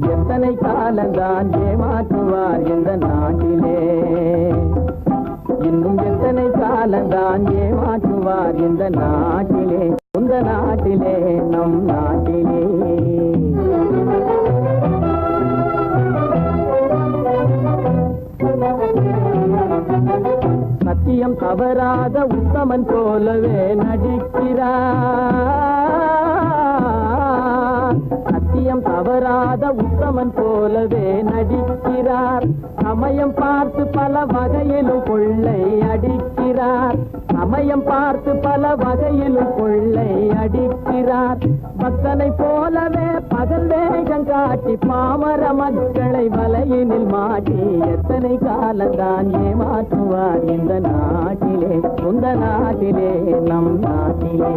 எத்தனை காலந்தான் ஏமாற்றுவார் இந்த நாட்டிலே? இன்னும் எத்தனை காலந்தான் ஏமாற்றுவார் இந்த நாட்டிலே? இந்த நாட்டிலே நம் நாட்டிலே. சத்தியம் தவறாத உத்தமன் போலவே நடிக்கிறார். சமயம் தவறாத உத்தமன் போலவே நடிக்கிறார். சமயம் பார்த்து பல வகையிலும் கொள்ளை அடிக்கிறார். சமயம் பார்த்து பல வகையிலும் கொள்ளை அடிக்கிறார். பக்தனை போலவே பகல் வேகம் காட்டி பாமர மக்களை வலையினில் மாட்டி எத்தனை காலந்தான் ஏமாற்றுவார் இந்த நாட்டிலே உந்த நாட்டிலே நம் நாட்டிலே.